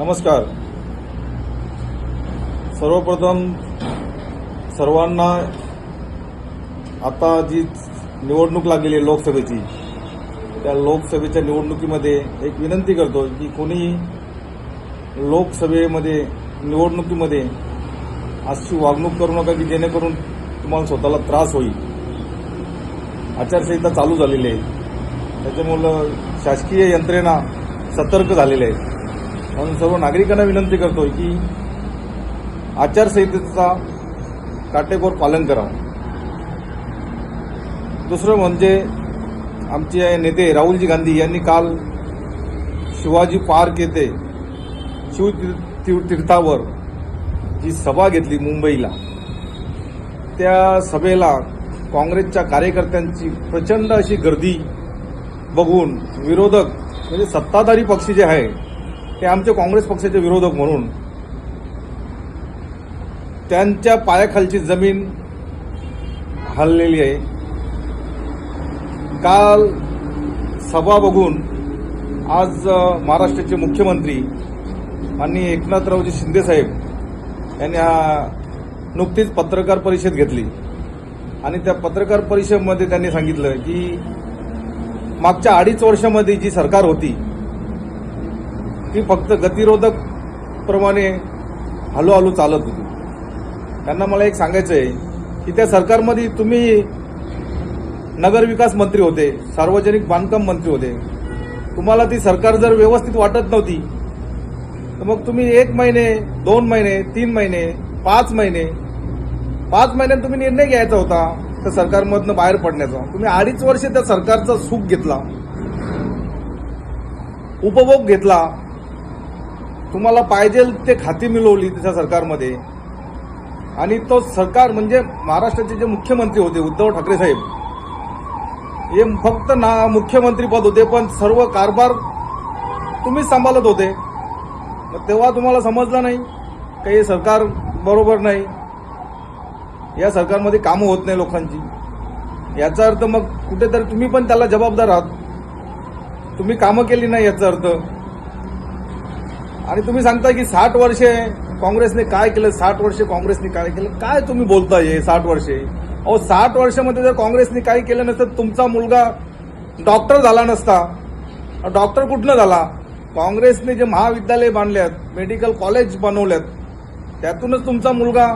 नमस्कार. सर्वप्रथम सर्वांना आता जी निवडणूक लागलेली आहे लोकसभेची त्या लोकसभेच्या निवडणुकीमध्ये एक विनंती करतो की कोणी लोकसभेमध्ये निवडणुकीमध्ये अशी वागणूक करू नका की जेणेकरून तुम्हाला स्वतःला त्रास होईल. आचारसंहिता चालू झालेली आहे. त्याच्यामुळं शासकीय यंत्रणा सतर्क झालेल्या आहेत. म्हणून सर्व नागरिकांना विनंती करतोय की आचारसंहितेचा काटेकोर पालन करावं. दुसरं म्हणजे आमचे नेते राहुलजी गांधी यांनी काल शिवाजी पार्क येथे शिवतीर्थावर जी सभा घेतली मुंबईला त्या सभेला काँग्रेसच्या कार्यकर्त्यांची प्रचंड अशी गर्दी बघून विरोधक म्हणजे सत्ताधारी पक्ष जे आहे ते आमचे काँग्रेस पक्षाचे विरोधक म्हणून त्यांच्या पायाखालची जमीन हललेली आहे. काल सभा बघून आज महाराष्ट्राचे मुख्यमंत्री आणि एकनाथरावजी शिंदेसाहेब यांनी हा नुकतीच पत्रकार परिषद घेतली. आणि त्या पत्रकार परिषदेमध्ये त्यांनी सांगितलं की मागच्या अडीच वर्षामध्ये जी सरकार होती ती फक्त गतिरोधक प्रमाणे हळूहळू चालत होती. त्यांना मला एक सांगायचं आहे की त्या सरकारमध्ये तुम्ही नगरविकास मंत्री होते सार्वजनिक बांधकाम मंत्री होते. तुम्हाला ती सरकार जर व्यवस्थित वाटत नव्हती तर मग तुम्ही एक महिने दोन महिने तीन महिने पाच महिने पाच महिन्यात तुम्ही निर्णय घ्यायचा होता त्या सरकारमधनं बाहेर पडण्याचा. तुम्ही अडीच वर्ष त्या सरकारचा सुख घेतला उपभोग घेतला तुम्हाला पाहिजे ते खाती मिळवली त्या सरकारमध्ये. आणि तो सरकार म्हणजे महाराष्ट्राचे जे मुख्यमंत्री होते उद्धव ठाकरे साहेब हे फक्त ना मुख्यमंत्री पद होते पण सर्व कारभार तुम्हीच सांभाळत होते. मग तेव्हा तुम्हाला समजलं नाही का हे सरकार बरोबर नाही? या सरकारमध्ये कामं होत नाही लोकांची. याचा अर्थ मग कुठेतरी तुम्ही पण त्याला जबाबदार आहात. तुम्ही कामं केली नाही याचा अर्थ. आणि तुम्ही सांगता की साठ वर्षे काँग्रेसने काय केलं? साठ वर्षे काँग्रेसने काय केलं? काय तुम्ही बोलताय हे साठ वर्षे? अहो साठ वर्षामध्ये जर काँग्रेसने काही केलं नसतं तुमचा मुलगा डॉक्टर झाला नसता. डॉक्टर कुठनं झाला? काँग्रेसने जे महाविद्यालय बांधल्यात मेडिकल कॉलेज बनवल्यात त्यातूनच तुमचा मुलगा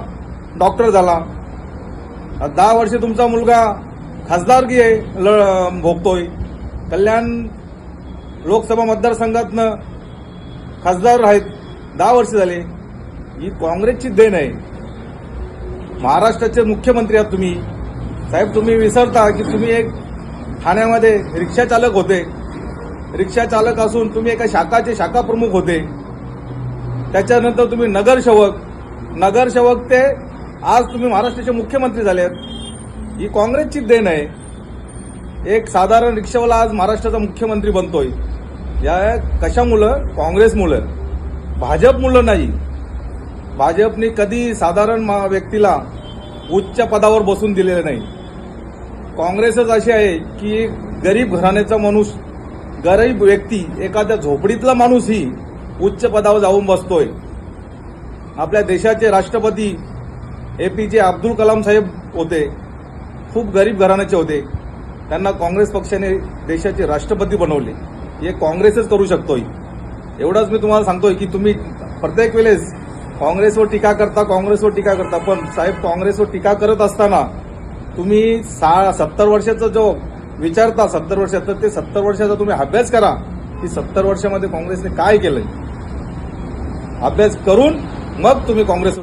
डॉक्टर झाला. दहा वर्षे तुमचा मुलगा खासदारकी आहे भोगतोय. कल्याण लोकसभा मतदारसंघातनं खासदार आहेत. दहा वर्ष झाले. ही काँग्रेसची देण आहे. महाराष्ट्राचे मुख्यमंत्री आहात तुम्ही. साहेब तुम्ही विसरता की तुम्ही एक ठाण्यामध्ये रिक्षा चालक होते. रिक्षा चालक असून तुम्ही एका शाखाचे शाखा प्रमुख होते. त्याच्यानंतर तुम्ही नगरसेवक नगरसेवक ते आज तुम्ही महाराष्ट्राचे मुख्यमंत्री झालेत ही काँग्रेसची देण आहे. एक साधारण रिक्षावाला आज महाराष्ट्राचा मुख्यमंत्री बनतोय. या कशामुळं? काँग्रेसमुळं. भाजपमुळं नाही. भाजपने कधी साधारण मा- व्यक्तीला उच्च पदावर बसून दिलेलं नाही. काँग्रेसच अशी आहे की गरीब घराण्याचा माणूस गरीब व्यक्ती एखाद्या झोपडीतला माणूसही उच्च पदावर जाऊन बसतोय. आपल्या देशाचे राष्ट्रपती ए पी जे अब्दुल कलाम साहेब होते खूप गरीब घराण्याचे होते. त्यांना काँग्रेस पक्षाने देशाचे राष्ट्रपती बनवले. हे काँग्रेसच करू शकतोय. एवढंच मी तुम्हाला सांगतोय की तुम्ही प्रत्येक वेळेस काँग्रेसवर टीका करता काँग्रेसवर टीका करता. पण साहेब काँग्रेसवर टीका करत असताना तुम्ही सा सत्तर वर्षाचा जो विचारता सत्तर वर्षाचा ते सत्तर वर्षाचा तुम्ही अभ्यास करा. की सत्तर वर्षामध्ये काँग्रेसने काय केलंय? अभ्यास करून मग तुम्ही काँग्रेस